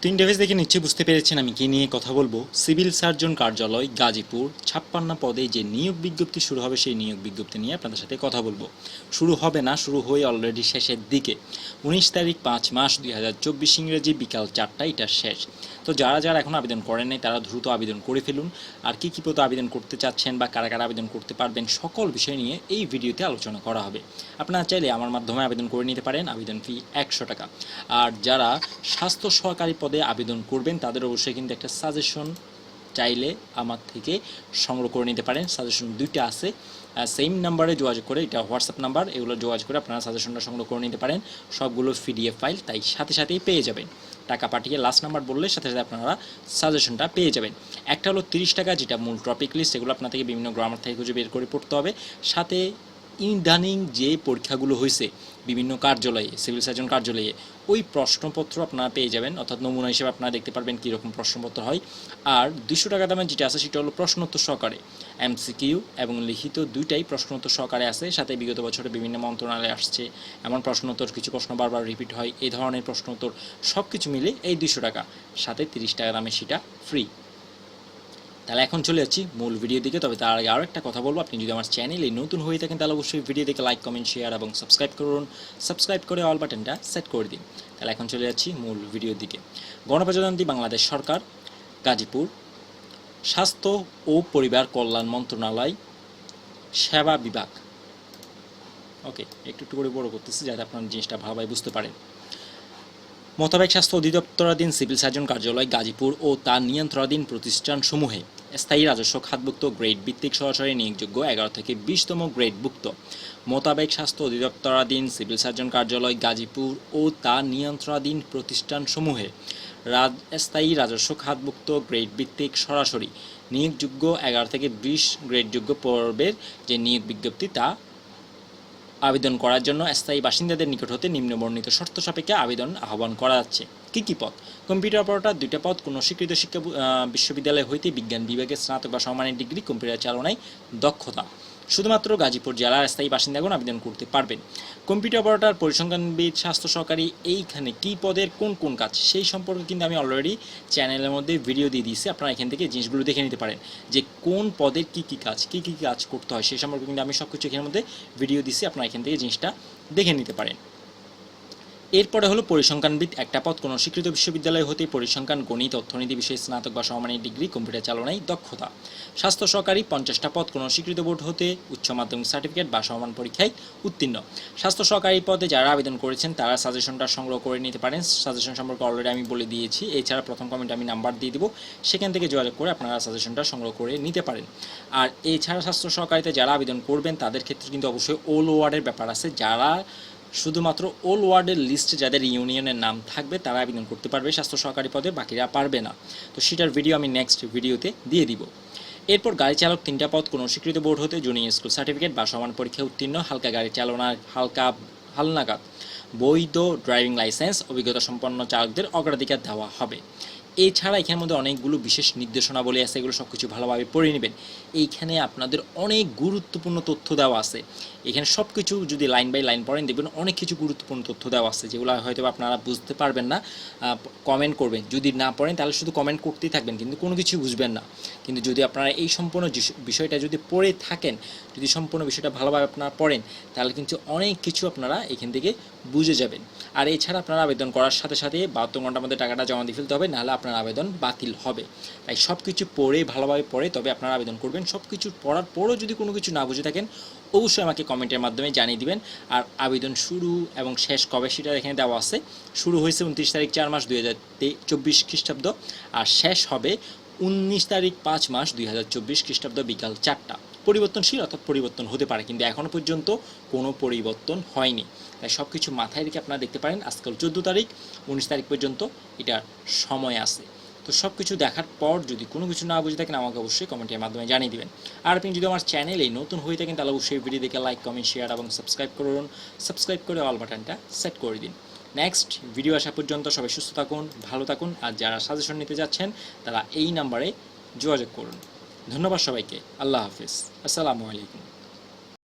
তো ইন্টারভেস দেখে নিশ্চয়ই বুঝতে পেরেছেন আমি কি নিয়ে কথা বলব। সিভিল সার্জন কার্যালয়, গাজীপুর, ছাপ্পান্না পদে যে নিয়োগ বিজ্ঞপ্তি শুরু হবে, সেই নিয়োগ বিজ্ঞপ্তি নিয়ে আপনাদের সাথে কথা বলব। শুরু হবে না, শুরু হয়ে অলরেডি শেষের দিকে। উনিশ তারিখ পাঁচ মাস দুই হাজার চব্বিশ ইংরেজি বিকাল চারটা এটা শেষ। তো যারা যারা এখন আবেদন করেন নাই, তারা দ্রুত আবেদন করে ফেলুন। আর কি কী পদে আবেদন করতে চাচ্ছেন বা কারা কারা আবেদন করতে পারবেন, সকল বিষয় নিয়ে এই ভিডিওতে আলোচনা করা হবে। আপনারা চাইলে আমার মাধ্যমে আবেদন করে নিতে পারেন, আবেদন ফি একশো টাকা। আর যারা স্বাস্থ্য সহকারী পদে আবেদন করবেন, তাদের অবশ্যই কিন্তু একটা সাজেশন চাইলে আমার থেকে সংগ্রহ করে নিতে পারেন। সাজেশন দুইটা আছে। সেম নাম্বারে যোগাযোগ করে, এটা হোয়াটসঅ্যাপ নাম্বার এগুলো যোগাযোগ করে আপনারা সাজেশনটা সংগ্রহ করে নিতে পারেন। সবগুলো পিডিএফ ফাইল তাই সাথে সাথেই পেয়ে যাবেন। টাকা পাঠিয়ে লাস্ট নাম্বার বললে সাথে সাথে আপনারা সাজেশনটা পেয়ে যাবেন। একটা হলো তিরিশ টাকা, যেটা মূল টপিক লিস্ট এগুলো আপনার থেকে বিভিন্ন গ্রামার থেকে খুঁজে বের করে পড়তে হবে। সাথে ইদানিং যে পরীক্ষাগুলো হয়েছে, বিভিন্ন কার্যালয়ে, সিভিল সার্জন কার্যালয়ে, ওই প্রশ্নপত্র আপনারা পেয়ে যাবেন, অর্থাৎ নমুনা হিসেবে আপনারা দেখতে পারবেন কীরকম প্রশ্নপত্র হয়। আর দুশো টাকা দামের যেটা আছে, সেটা হলো প্রশ্নোত্তর সহকারে। এমসিকিউ এবং লিখিত দুইটাই প্রশ্নোত্তর সহকারে আছে, সাথে বিগত বছরে বিভিন্ন মন্ত্রণালয়ে আসছে, এমন প্রশ্নোত্তর, কিছু প্রশ্ন বারবার রিপিট হয়, এই ধরনের প্রশ্নোত্তর সব কিছু মিলে এই দুশো টাকা, সাথে তিরিশ টাকা দামের সেটা ফ্রি তাহলে এখন চলে যাচ্ছি মূল ভিডিও দিকে। তবে তার আগে আরও একটা কথা বলব, আপনি যদি আমার চ্যানেলে নতুন হয়ে থাকেন, তাহলে অবশ্যই ভিডিও দেখে লাইক কমেন্ট শেয়ার এবং সাবস্ক্রাইব করুন। সাবস্ক্রাইব করে অল বাটনটা সেট করে দিন। তাহলে এখন চলে যাচ্ছি মূল ভিডিওর দিকে। গণপ্রজাতন্ত্রী বাংলাদেশ সরকার, গাজীপুর, স্বাস্থ্য ও পরিবার কল্যাণ মন্ত্রণালয়, সেবা বিভাগ। ওকে একটু একটু করে বড় করতেছি যাতে আপনার জিনিসটা ভালোভাবে বুঝতে পারেন। মোতাবেক স্বাস্থ্য অধিদপ্তরাধীন সিভিল সার্জন কার্যালয় গাজীপুর ও তার নিয়ন্ত্রণাধীন প্রতিষ্ঠানসমূহে স্থায়ী রাজস্ব খাতভুক্ত গ্রেড ভিত্তিক সরাসরি নিয়োগযোগ্য এগারো থেকে বিশতম গ্রেডভুক্ত। মোতাবেক স্বাস্থ্য অধিদপ্তরাধীন, সিভিল সার্জন কার্যালয়, গাজীপুর ও তা নিয়ন্ত্রণাধীন প্রতিষ্ঠানসমূহে রাজ স্থায়ী রাজস্ব খাতভুক্ত গ্রেড ভিত্তিক সরাসরি নিয়োগযোগ্য এগারো থেকে বিশ গ্রেডযোগ্য পর্বের যে নিয়োগ বিজ্ঞপ্তি তা আবেদন করার জন্য স্থায়ী বাসিন্দাদের নিকট হতে নিম্নবর্ণিত শর্ত সাপেক্ষে আবেদন আহ্বান করা যাচ্ছে। কী কী পদ কম্পিউটার অপারেটর দুইটা পদ কোনো স্বীকৃত শিক্ষা বিশ্ববিদ্যালয় হইতে বিজ্ঞান বিভাগে স্নাতক বা সমানের ডিগ্রি, কম্পিউটার চালনায় দক্ষতা। শুধুমাত্র গাজীপুর জেলার স্থায়ী বাসিন্দাগণ আবেদন করতে পারবেন। কম্পিউটার অপারেটর পরিসংখ্যানবিদ স্বাস্থ্য সহকারী, এইখানে কী পদের কোন কোন কাজ, সেই সম্পর্কে কিন্তু আমি অলরেডি চ্যানেলের মধ্যে ভিডিও দিয়ে দিয়েছি। আপনারা এখান থেকে জিনিসগুলো দেখে নিতে পারেন যে কোন পদের কী কী কাজ, কী কী কাজ করতে হয়, সেই সম্পর্কে কিন্তু আমি সব কিছু এখানের মধ্যে ভিডিও দিচ্ছি আপনারা এখান থেকে জিনিসটা দেখে নিতে পারেন। এরপরে হলো পরিসংখ্যানবিদ, একটা পদ কোনো স্বীকৃত বিশ্ববিদ্যালয় হতে পরিসংখ্যান, গণিত, অর্থনীতি বিষয়ে স্নাতক বা সমমানের ডিগ্রি, কম্পিউটার চালনায় দক্ষতা। স্বাস্থ্য সহকারী পঞ্চাশটা পদ কোনো স্বীকৃত বোর্ড হতে উচ্চ মাধ্যমিক সার্টিফিকেট বা সমান পরীক্ষায় উত্তীর্ণ। স্বাস্থ্য সহকারী পদে যারা আবেদন করেছেন, তারা সাজেশনটা সংগ্রহ করে নিতে পারেন। সাজেশন সম্পর্কে অলরেডি আমি বলে দিয়েছি। এছাড়া প্রথম কমেন্টে আমি নাম্বার দিয়ে দেবো। সেখান থেকে যোগাযোগ করে আপনারা সাজেশনটা সংগ্রহ করে নিতে পারেন। আর এছাড়া স্বাস্থ্য সহকারীতে যারা আবেদন করবেন, তাদের ক্ষেত্রে কিন্তু অবশ্যই ওল ওয়ার্ডের ব্যাপার আছে। যারা শুধুমাত্র ওল ওয়ার্ডের লিস্টে যাদের ইউনিয়নের নাম থাকবে, তারা আবেদন করতে পারবে, স্বাস্থ্য সহকারী পদে, বাকিরা পারবে না। তো সেটার ভিডিও আমি নেক্সট ভিডিওতে দিয়ে দিব। এরপর গাড়ি চালক তিনটা পদ কোনো স্বীকৃত বোর্ড হতে জুনিয়র স্কুল সার্টিফিকেট বা সমান পরীক্ষায় উত্তীর্ণ, হালকা গাড়ি চালনা হালকা হালনাগাদ, বৈধ ড্রাইভিং লাইসেন্স অভিজ্ঞতা সম্পন্ন চালকদের অগ্রাধিকার দেওয়া হবে। এছাড়া এখানের মধ্যে অনেকগুলো বিশেষ নির্দেশনাবলী আছে, এগুলো সব কিছু ভালোভাবে পড়ে নেবেন। এইখানে আপনাদের অনেক গুরুত্বপূর্ণ তথ্য দেওয়া আছে। এখানে সব কিছু যদি লাইন বাই লাইন পড়েন, দেখবেন অনেক কিছু গুরুত্বপূর্ণ তথ্য দেওয়া আছে, যেগুলো হয়তো আপনারা বুঝতে পারবেন না কমেন্ট করবেন। যদি না পড়েন, তাহলে শুধু কমেন্ট করতেই থাকবেন, কিন্তু কোনো কিছু বুঝবেন না। কিন্তু যদি আপনারা এই সম্পূর্ণ বিষয়টা যদি পড়ে থাকেন, যদি সম্পূর্ণ বিষয়টা ভালোভাবে আপনারা পড়েন, তাহলে কিন্তু অনেক কিছু আপনারা এখান থেকে বুঝে যাবেন। আর এছাড়া আপনারা আবেদন করার সাথে সাথে বাহাত্তর ঘণ্টার মধ্যে টাকাটা জমা দিয়ে ফেলতে হবে, নাহলে আপনার আবেদন বাতিল হবে। তাই সব কিছু পড়ে, ভালোভাবে পড়ে, তবে আপনারা আবেদন করবেন। সব কিছু পড়ার পরও যদি কোনো কিছু না বুঝে থাকেন, অবশ্যই আমাকে কমেন্টের মাধ্যমে জানিয়ে দিবেন। আর আবেদন শুরু এবং শেষ কবে সেটা এখানে দেওয়া আছে, শুরু হয়েছে উনত্রিশ তারিখ চার মাস দুই হাজার চব্বিশ খ্রিস্টাব্দ, আর শেষ হবে উনিশ তারিখ পাঁচ মাস দুই হাজার চব্বিশ খ্রিস্টাব্দ বিকাল চারটা। পরিবর্তনশীল অর্থাৎ পরিবর্তন হতে পারে, কিন্তু এখনও পর্যন্ত কোনো পরিবর্তন হয়নি। তাই সব কিছু মাথায় রেখে আপনারা দেখতে পারেন আজকাল চোদ্দ তারিখ, উনিশ তারিখ পর্যন্ত এটার সময় আছে। তো সব কিছু দেখার পর যদি কোনো কিছু না বুঝে থাকেন, আমাকে অবশ্যই কমেন্টের মাধ্যমে জানিয়ে দিবেন। আর আপনি যদি আমার চ্যানেলে নতুন হয়ে থাকেন, তাহলে অবশ্যই ভিডিও দেখে লাইক কমেন্ট শেয়ার এবং সাবস্ক্রাইব করুন। সাবস্ক্রাইব করে অল বাটনটা সেট করে দিন। নেক্সট ভিডিও আসা পর্যন্ত সবাই সুস্থ থাকুন, ভালো থাকুন, আর যারা সাজেশন নিতে যাচ্ছেন, তারা এই নাম্বারে যোগাযোগ করুন। ধন্যবাদ সবাইকে, আল্লাহ হাফিজ। আসসালামু আলাইকুম।